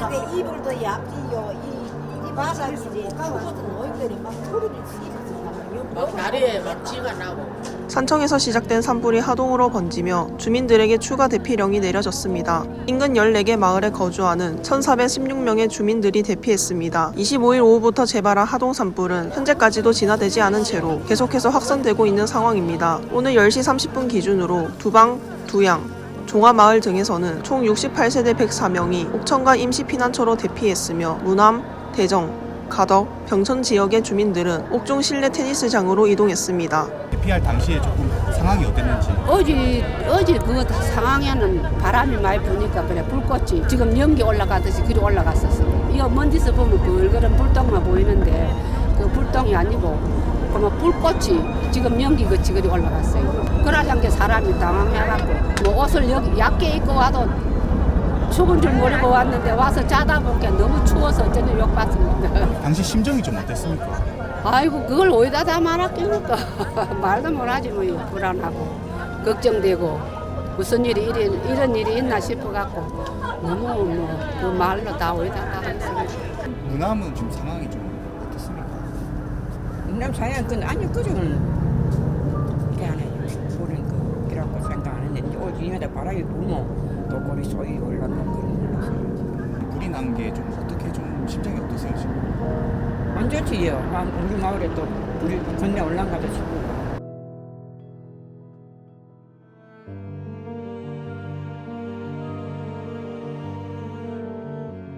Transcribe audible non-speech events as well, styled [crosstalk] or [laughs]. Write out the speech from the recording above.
하는데 이불도 얇지요. 이, 이 바닥이 죽어도 노인들이 막 소리를. 막 다리에 막 쥐가 나고 산청에서 시작된 산불이 하동으로 번지며 주민들에게 추가 대피령이 내려졌습니다. 인근 14개 마을에 거주하는 1,416명의 주민들이 대피했습니다. 25일 오후부터 재발한 하동 산불은 현재까지도 진화되지 않은 채로 계속해서 확산되고 있는 상황입니다. 오늘 10시 30분 기준으로 두방, 두양, 종화마을 등에서는 총 68세대 104명이 옥천과 임시피난처로 대피했으며 무남, 대정, 가덕, 병천 지역의 주민들은 옥중 실내 테니스장으로 이동했습니다. 피할 당시에 조금 상황이 어땠는지 어제 어제 그 상황에는 바람이 많이 부니까 그래 불꽃이 지금 연기 올라가듯이 그리 올라갔었어. 이거 먼지서 보면 벌거른 불똥만 보이는데 그 불똥이 아니고 그러면 불꽃이 지금 연기 그치 그리 올라갔어요. 그러한 게 사람이 당황해갖고 뭐 옷을 여기 얇게 입고 와도 죽은 줄 모르고 왔는데 와서 자다 보니까 너무 추워서 저는 욕받습니다. [laughs] 당시 심정이 좀 어땠습니까? 아이고 그걸 어디다 다 말할깁니까 [laughs] 말도 못하지 뭐 불안하고 걱정되고 무슨 일이 이리, 이런 일이 있나 싶어갖고 너무 뭐 그 말로 다 어디다 다 하겠습니다. 무남은 지금 상황이 좀? 남 사양 그 아니 그저는 안. 모르는 거 그렇고 생각 안 했는데 어제 이마다 바람이 불면 또 거기 소리 올라가. 불이 난 게 좀 어떻게 좀 심정이 어떠세요 지금? 안 좋지요. 아, 우리 마을에 또 우리 건너 올라가도 싶고